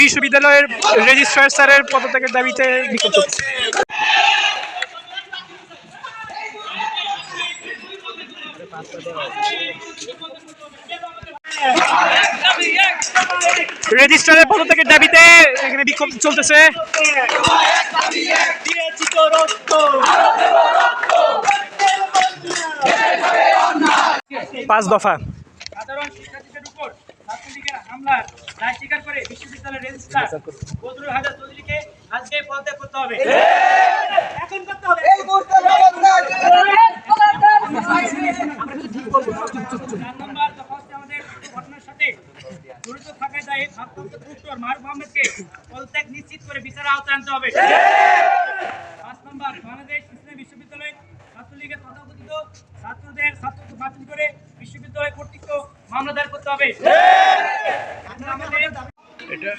বিশ্ববিদ্যালয়ের রেজিস্ট্রার স্যারের পদত্যাগের দাবিতে রেজিস্ট্রারের পদত্যাগের দাবিতে এখানে বিক্ষোভ চলতেছে। পাঁচ দফা। সাধারণ শিক্ষার্থীদের উপর ছাত্রলীগের হামলার দায় স্বীকার করে বিশ্ববিদ্যালয়ের রেজিস্ট্রার বদরুল হাজার চৌধুরীকে আজকে পদত্যাগ করতে হবে। এখন করতে হবে। চার নম্বর দফা আমাদের ঘটনার সাথে জড়িত থাকায় দায়ে ভারপ্রাপ্ত প্রক্টর মারুফ আহমেদকে পদত্যাগ নিশ্চিত করে বিচার আওতায় আনতে হবে। পাঁচ নম্বর বাংলাদেশ ইসলামী বিশ্ববিদ্যালয় ছাত্রলীগের তথাকথিত ছাত্রদের ছাত্রত্ব বাতিল করে বিশ্ববিদ্যালয় কর্তৃক মামলা দায়ের করতে হবে। এটা